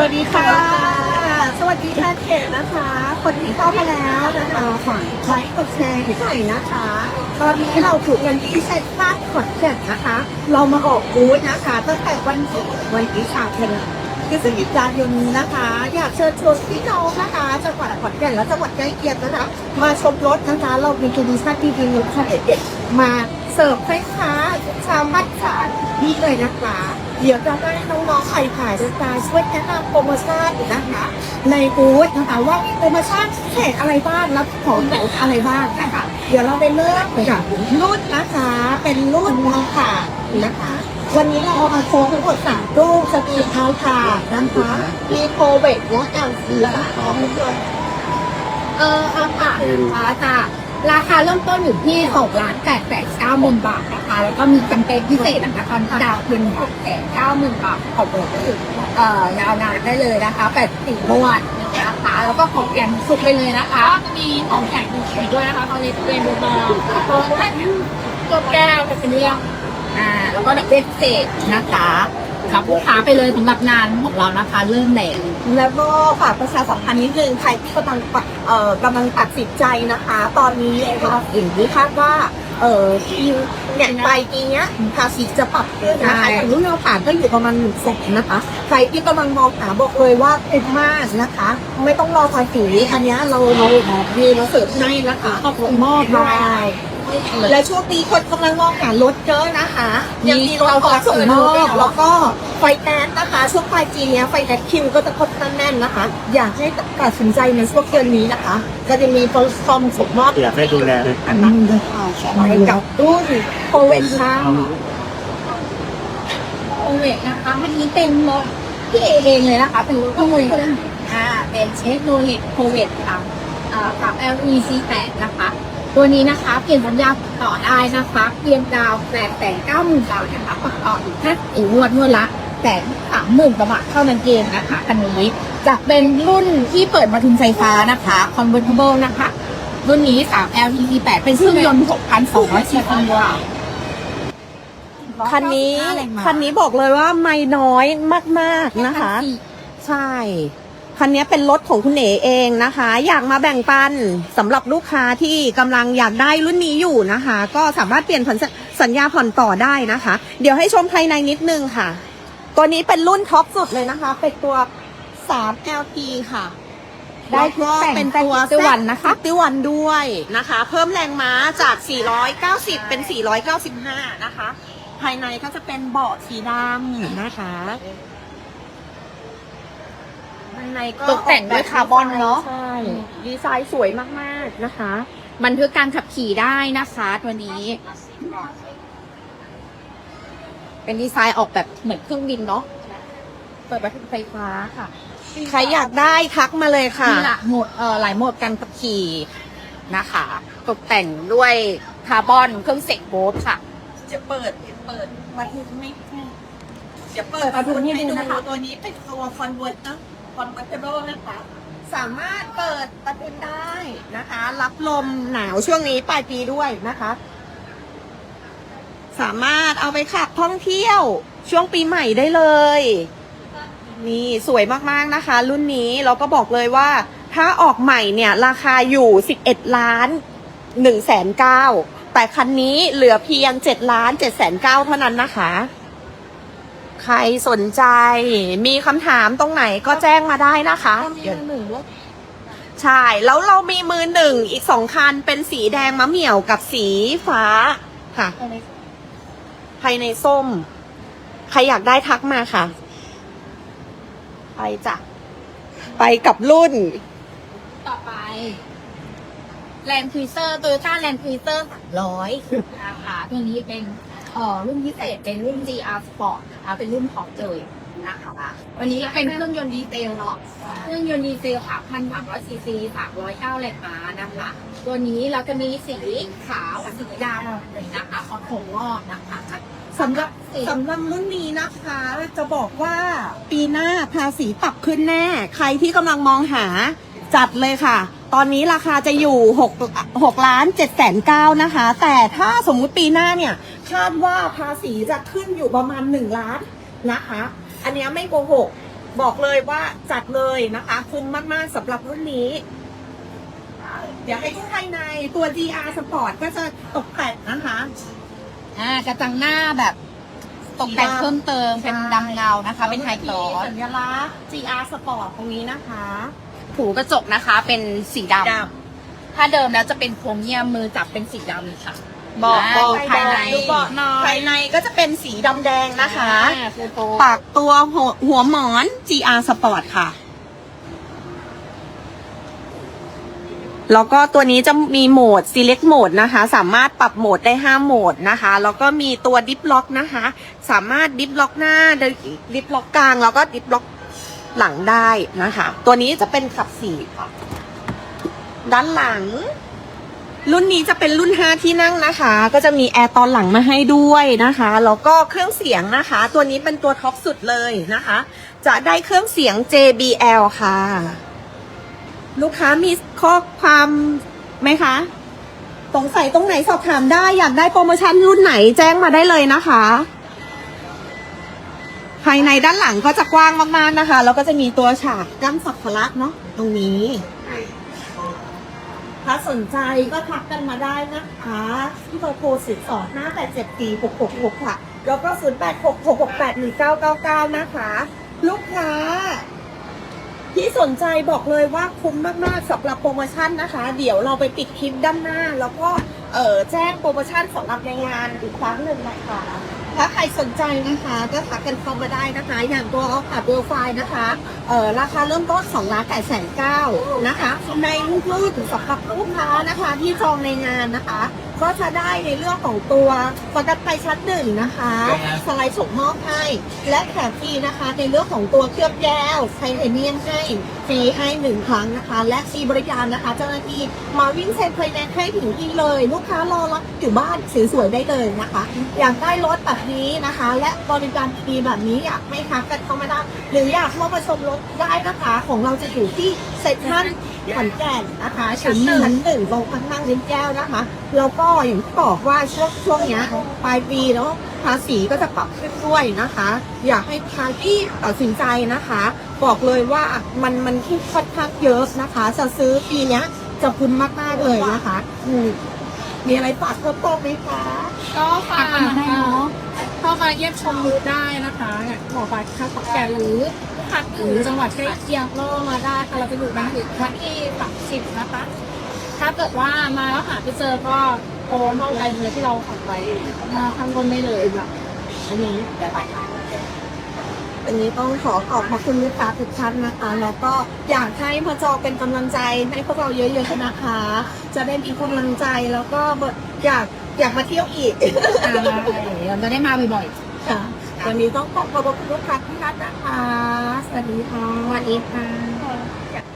วัสดีค่ะ สวัสดีค่ะเขตนะคะ คนที่เข้ามาแล้วนะคะฝากไลค์กดแชร์ให้หน่อยนะคะ ตอนนี้เราถูกกันที่เซ็นทรัลขอนแก่นนะคะ เรามาออกบูธนะคะตั้งแต่วันที่วันที่สามเดือนพฤศจิกายนนี้นะคะ อยากเชิญชวนพี่น้องนะคะจังหวัดขอนแก่นและจังหวัดใกล้เคียงนะคะ มาชมรถนะคะ เรามีคดีชาติดีๆรถคันเด็ดๆมาเสิร์ฟให้ค้าชาวบ้านชาดีเลยนะคะ เดี๋ยวจะได้น้องๆใครขายจะตาช่วยแนะนำโปรโมชั่นนะคะในบูธนะคะว่ามีโปรโมชั่นพิเศษอะไรบ้างรับของไหนอะไรบ้างนะคะเดี๋ยวเราไปเริ่มจากรุ่นนะคะเป็นรุ่นมอค่ะนะคะวันนี้เราเอามาโชว์ทั้งหมดสามรูปสกีเท้าค่ะนะคะมีโคเวกและแอลซีและของยนต์เออเอาค่ะค่ะจ้ะ ราคาเริ่มต้นอยู่ที่6ล้าน8แสน9หมื่นบาทนะคะ แล้วก็มีแคมเปญพิเศษนะคะดาวเป็น6แสน9หมื่นบาทของเราก็คือเอ่อยาวนานได้เลยนะคะ84งวดนะคะแล้วก็ของแถมสุดไปเลยนะคะจะมีของแถมอีกด้วยนะคะตอนนี้เป็นดูบอลตัวแก้วเป็นเรื่องอ่าแล้วก็เป็นพิเศษนะคะ ครับลูกค้าไปเลยสำหรับงานของเรานะคะ เริ่มแล้วแล้วก็ฝากประชาสัมพันธ์นิดนึงใครที่กำลังปะเอ่อกำลังตัดสินใจนะคะ ตอนนี้เราถึงที่คาดว่าเออที่เนี่ยปลายปีเนี้ยภาษีจะปรับขึ้นนะคะใช่ถึงรุ่นเราผ่านก็อยู่ประมาณหนึ่งแสนนะคะ ใครที่กำลังมองหาบอกเลยว่าเป็นมากนะคะ ไม่ต้องรอภาษีอันเนี้ยเราเรามีมาเสิร์ฟให้นะคะขอบคุณมากได้ และช่วงนี้คนกำลังมองหารถเยอะนะคะ ยังมีรถขอส่งมอบแล้วก็ไฟแนนซ์นะคะ ช่วงปลายปีเนี้ยไฟแนนซ์คิวก็จะค่อนข้างแน่นนะคะ อยากให้ตัดสินใจในช่วงเดือนนี้นะคะ ก็จะมีฟอร์มส่งมอบอยากให้ดูแลอันนั้นเลยค่ะไปกับรุ่นโคเวนค่ะโอเวกนะคะอันนี้เป็นรถที่เอเองเลยนะคะเป็นรถขโมยอ่าเป็นเชฟโรเลตโคเวตค่ะอ่ากับ LEC 8 นะคะ ตัวนี้นะคะเปลี่ยนสัญญาต่อได้นะคะเพียงดาวแปดแต่เก้าหมื่นบาทนะคะประกอบอีกแค่อีกงวดงวดละแต่สามหมื่นประมาทเท่านั้นเองนะคะคันนี้จะเป็นรุ่นที่เปิดมาทุนไฟฟ้านะคะ convertible นะคะ รุ่นนี้3 LEC 8เป็นเครื่องยนต์6,200ซีซีว้าวคันนี้คันนี้บอกเลยว่าไม่น้อยมาก ๆนะคะ ใช่ คันนี้เป็นรถของคุณเอ๋เองนะคะ อยากมาแบ่งปันสำหรับลูกค้าที่กำลังอยากได้รุ่นนี้อยู่นะคะ ก็สามารถเปลี่ยนผ่อนสัญญาผ่อนต่อได้นะคะ เดี๋ยวให้ชมภายในนิดนึงค่ะ ตัวนี้เป็นรุ่นท็อปสุดเลยนะคะ เป็นตัว 3 LT ค่ะได้แล้วก็เป็นตัวแต่ง One นะคะติวันด้วยนะคะ เพิ่มแรงม้าจาก 490 เป็น 495 นะคะ ภายในก็จะเป็นเบาะสีดำนะคะ ภายในก็ตกแต่งด้วยคาร์บอนเนอะใช่ดีไซน์สวยมากๆนะคะ บันทึกการขับขี่ได้นะคะตัวนี้ เป็นดีไซน์ออกแบบเหมือนเครื่องบินเนาะเปิดบันทึกไฟฟ้าค่ะใครอยากได้ทักมาเลยค่ะมีหลายโหมดเอ่อหลายโหมดการขับขี่นะคะ ตกแต่งด้วยคาร์บอนเครื่องเสกโบสค่ะ จะเปิดเปิดมาทุนไม่จะเปิดเปิดมาทุนให้ดูนะคะตัวนี้เป็นตัวคอนเวิร์ตนะ คอนเวิร์ตเบิลนะคะ สามารถเปิดประทุนได้นะคะ รับลมหนาวช่วงนี้ปลายปีด้วยนะคะ สามารถเอาไปขับท่องเที่ยวช่วงปีใหม่ได้เลย นี่สวยมากๆนะคะ รุ่นนี้เราก็บอกเลยว่า ถ้าออกใหม่เนี่ย ราคาอยู่ 11 ล้าน1แสนเก้าแต่คันนี้เหลือเพียง 7 ล้าน7แสนเก้าเท่านั้นนะคะ ใครสนใจ มีคำถามตรงไหนก็แจ้งมาได้นะคะใช่ แล้วเรามีมือหนึ่งอีกสองคันเป็นสีแดงมะเหมี่ยวกับสีฟ้าค่ะภายในส้ม ใครอยากได้ทักมาค่ะ ไปจ้ะ ไปกับรุ่น ต่อไปแลนด์ครูเซอร์โตโยต้าแลนด์ครูเซอร์สามร้อยนะคะตัวนี้เป็น เอ่อรุ่นพิเศษเป็นรุ่น GR Sport นะคะเป็นรุ่นของเลยนะคะวันนี้เป็นเครื่องยนต์ดีเซลเนาะเครื่องยนต์ดีเซลค่ะพันสามร้อยซีซีสามร้อยเก้าแรงม้านะคะตัวนี้เราจะมีสีขาวกับสีดำนะคะของผมงอกนะคะสำหรับสำหรับรุ่นนี้นะคะ จะบอกว่าปีหน้าภาษีปรับขึ้นแน่ ใครที่กำลังมองหา จัดเลยค่ะ ตอนนี้ราคาจะอยู่6 6ล้าน7แสน9นะคะ แต่ถ้าสมมุติปีหน้าเนี่ย คาดว่าภาษีจะขึ้นอยู่ประมาณ 1 ล้านนะคะ อันเนี้ยไม่โกหก บอกเลยว่าจัดเลยนะคะ คุ้มมาก ๆสำหรับรุ่นนี้ เดี๋ยวให้ดูภายในตัว GR Sport ก็จะตกแต่งนะคะอ่ากระจังหน้าแบบตกแต่งเพิ่มเติมเป็นดำเงานะคะ เป็นไฮกลอสสัญลักษณ์ GR Sport ตรงนี้นะคะ ถูกระจกนะคะ เป็นสีดดำถ้าเดิมแล้วจะเป็นโครเมียมมือจับเป็นสีดำค่ะำบอกอ่าบอกภายใน ดูเบาะหน่อยภายในก็จะเป็นสีดำแดงนะคะ อ่าคือโตปากตัวหัวหัวหมอน GR Sport ค่ะ แล้วก็ตัวนี้จะมีโหมด select mode นะคะ สามารถปรับโหมดได้ 5 โหมดนะคะ แล้วก็มีตัว dip lock นะคะ สามารถ dip lock หน้า dip lock กลาง แล้วก็ dip lock หลังได้นะคะ ตัวนี้จะเป็นขับสี่ค่ะด้านหลัง รุ่นนี้จะเป็นรุ่น 5 ที่นั่งนะคะ ก็จะมีแอร์ตอนหลังมาให้ด้วยนะคะ แล้วก็เครื่องเสียงนะคะ ตัวนี้เป็นตัวท็อปสุดเลยนะคะ จะได้เครื่องเสียง JBL ค่ะ ลูกค้ามีข้อความไหมคะสงสัยตรงไหนสอบถามได้อยากได้โปรโมชั่นรุ่นไหนแจ้งมาได้เลยนะคะ ภายในด้านหลังก็จะกว้างมากๆนะคะ แล้วก็จะมีตัวฉากกั้นสักลักเนาะตรงนี้ ถ้าสนใจก็ทักกันมาได้นะคะที่เบอร์โทรสิบสองห้าแปดเจ็ดสี่หกหกหกค่ะ แล้วก็ศูนย์แปดหกหกหกแปดหนึ่งเก้าเก้าเก้านะคะ ลูกค้า ที่สนใจบอกเลยว่าคุ้มมากๆสำหรับโปรโมชั่นนะคะ เดี๋ยวเราไปปิดคลิปด้านหน้า แล้วก็เออแจ้งโปรโมชั่นสำหรับในงานอีกครั้งหนึ่งนะคะ ถ้าใครสนใจนะคะ ก็ทักกันเข้ามาได้นะคะ อย่างตัวออฟค่ะเบลไฟนะคะเออราคาเริ่มต้น2ล้านแปดแสนเก้านะคะในรุ่นสำหรับลูกค้านะคะ ที่จองในงานนะคะก็จะได้ในเรื่องของตัวประกันภัยชั้นหนึ่งนะคะ สไลด์ส่งมอบให้ และแถมฟรีนะคะ ในเรื่องของตัวเคลือบแก้วไทเทเนียมให้ฟรีให้หนึ่งครั้งนะคะ และฟรีบริการนะคะ เจ้าหน้าที่มาวิ่งเซ็นไฟแนนซ์ให้ถึงที่เลย ลูกค้ารอรับอยู่บ้านสวยๆได้เลยนะคะ อยากได้รถแบบนี้นะคะ และบริการดีแบบนี้อยากไม่ทักกันเข้ามาได้หรืออยากเข้ามาชมรถได้นะคะ ของเราจะอยู่ที่เซ็นทรัล ขอนแก่นนะคะชั้นหนึ่งชั้นหนึ่งตรงข้างๆลิ้นแก้วนะคะแล้วก็อย่างที่บอกว่าช่วงช่วงเนี้ยปลายปีแล้วภาษีก็จะปรับขึ้นด้วยนะคะ อยากให้ทางที่ตัดสินใจนะคะ บอกเลยว่ามันมันที่ค่อนข้างเยอะนะคะ จะซื้อปีเนี้ยจะคุ้มมากๆเลยนะคะอืมมีอะไรฝากเพิ่มเติมไหมคะก็ฝากทักกันมาได้เนอะเข้ามาเยี่ยมชมบูธได้นะคะอย่างที่บอกไปข้าวขอนแก่นหรือ ผักหรือจังหวัดใกล้เคียงก็มาได้ค่ะเราจะอยู่กันถึงวันที่สามสิบนะคะ ถ้าเกิดว่ามาแล้วหาไม่เจอก็โทรเข้าไลน์เบอร์ที่เราขอไว้มาข้างบนได้เลยแบบอันนี้อันนี้ต้องขอขอบพระคุณลูกค้าทุกท่านนะคะ แล้วก็อยากให้พอจอเป็นกำลังใจให้พวกเราเยอะๆนะคะ จะได้มีกำลังใจแล้วก็อยากอยากมาเที่ยวอีกอ่าเราจะได้มาบ่อยค่ะ วันนี้ต้องขอขอบคุณทุกท่านที่รักนะคะ สวัสดีค่ะ สวัสดีค่ะ